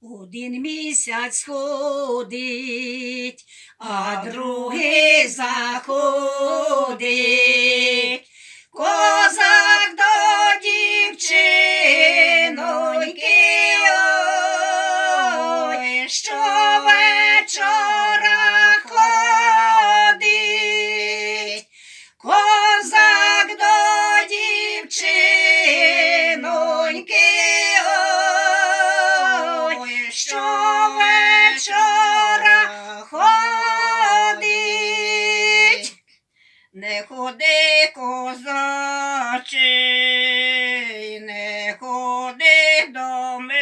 Один місяць ходить, а другий заходить. Не ходи, козачий, не ходи до мене,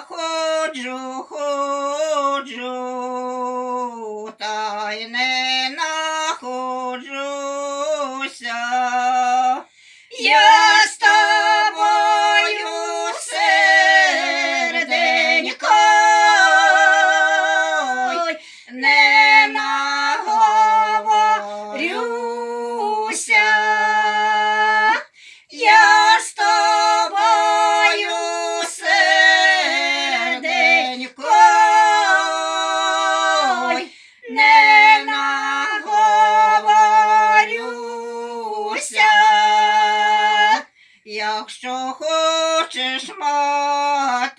ходжу, ходжу, та й не находжуся. Я з тобою серденько, не Якщо хочеш мати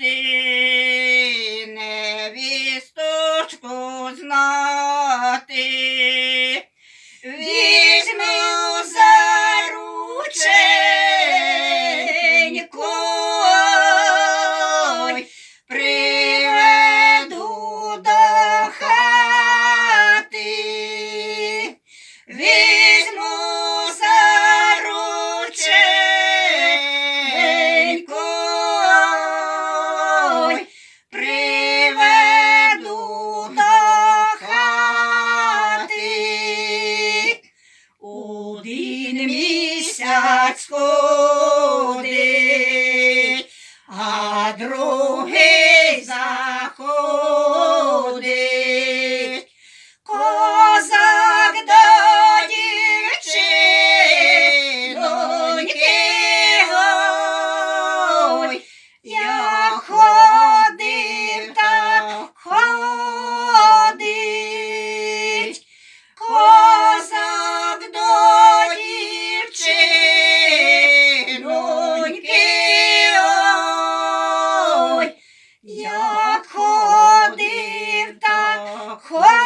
місяць ходить, What?